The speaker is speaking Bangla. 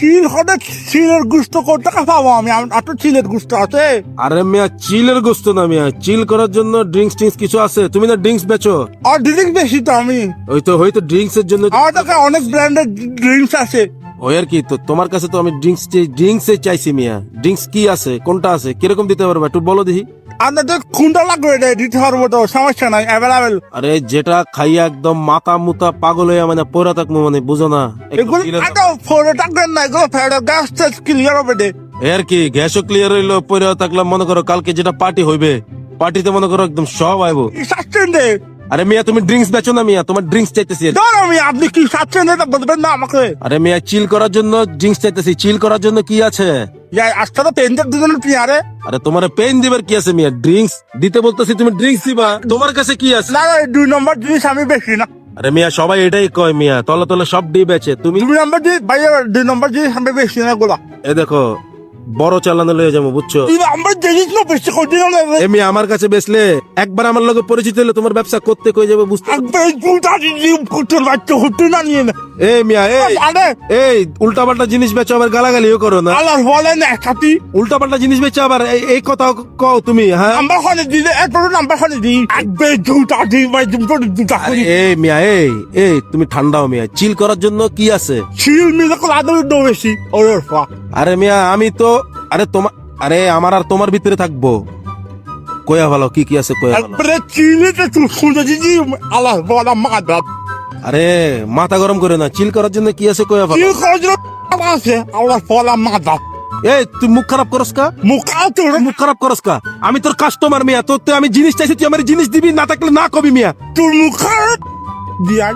চিল হলে চিলের গুস্ত করতে টাকা পাবো আমি। এত চিলের গুস্ত আছে। আরে মিয়া চিলের গোস্ত না মিয়া। চিল করার জন্য ড্রিঙ্কস টিঙ্কস কিছু আছে। তুমি না ড্রিঙ্কস বেচো। আর ড্রিঙ্কস বেশি তো আমি। ওই তো হয়তো ড্রিঙ্কস এর জন্য আমার অনেক ব্র্যান্ডের ড্রিঙ্কস আছে। ওই আর কি? তো তোমার কাছে তো আমি ড্রিঙ্কস ড্রিঙ্কস চাইছি মিয়া। ড্রিঙ্কস কি আছে? কোনটা আছে? কীরকম দিতে পারবে একটু বলো দেখি। আপনাদের কোনটা লাগবে দিতে পারব তো সমস্যা নাই অ্যাভেলেবেল আরে যেটা খাইয়া একদম মাথা মুতা পাগল হয়ে মানে পড়া থাকব মানে বুঝো না। এগুলো এগুলো ফেরত গ্যাস ক্লিয়ার হবে দে। আর কি? গ্যাসও ক্লিয়ার হইল পরে থাকলাম মনে করো কালকে যেটা পার্টি হইবে। পার্টিতে মনে করো একদম সব আইবো। আরে মিয়া তুমি ড্রিঙ্কস বেচো না মিয়া তোমার ড্রিঙ্কস চাইতেছি। ধর আমি আপনি কি সাচ্ছেন এটা বলবেন না আমাকে। আরে মিয়া চিল করার জন্য ড্রিঙ্কস চাইতেছি চিল করার জন্য কি আছে? যাই আজকে তো পেনজার দুজনের পিয়ারে আরে? তোমার পেন দিবার কি আছে মিয়া? ড্রিঙ্কস দিতে বলতেছি তুমি ড্রিঙ্কস দিবা। তোমার কাছে কি আছে? না না দুই নম্বর জিনিস আমি বেশি না। আরে মিয়া সবাই এটাই কয় মিয়া তলে তলে সব ডি বেচে। তুমি দুই নম্বর জিনিস ভাই দুই নম্বর জিনিস আমি বেশি না গোলা এ দেখো বড় চালানো লয়ে যাব বুঝছ? এমনি আমার কাছে বেসলে একবার আমার লগে পরিচিত হলে তোমার ব্যবসা করতে কই যাবে বুঝতে না না এই মিয়া এই আরে এই উল্টা পাল্টা জিনিস বেচো আবার গালাগালিও করো না। আল্লাহ বলেন একসাথে উল্টা পাল্টা জিনিস বেচো আবার এই- কথা কও তুমি হ্যাঁ? নাম্বার খানে দিলে এত নাম্বার খানে দুটা দিই ভাই দুটো দুটা এই মিয়া এই এই তুমি ঠান্ডাও মিয়া চিল করার জন্য কি আছে? শিল মিলে করে আদর দো বেশি। ওরে ফা। আরে মিয়া আমি তো আরে তোমার আরে আমার আর তোমার ভিতরে থাকব। কয়া ভালো কি কি আছে কয়া ভালো? চিলে তো তুই শুনে দিদি আল্লাহ বলা মা দাদ আরে মাথা গরম করে না চিল করার জন্য কি আছে কয়া চিল করার জন্য আছে আমরা ফলা মা দাদ এই তুই মুখ খারাপ করস কা? মুখ মুখ খারাপ করস কা? আমি তোর কাস্টমার মিয়া তোর তো আমি জিনিস চাইছি তুই আমার জিনিস দিবি না থাকলে না কবি মিয়া। তোর মুখ দিয়া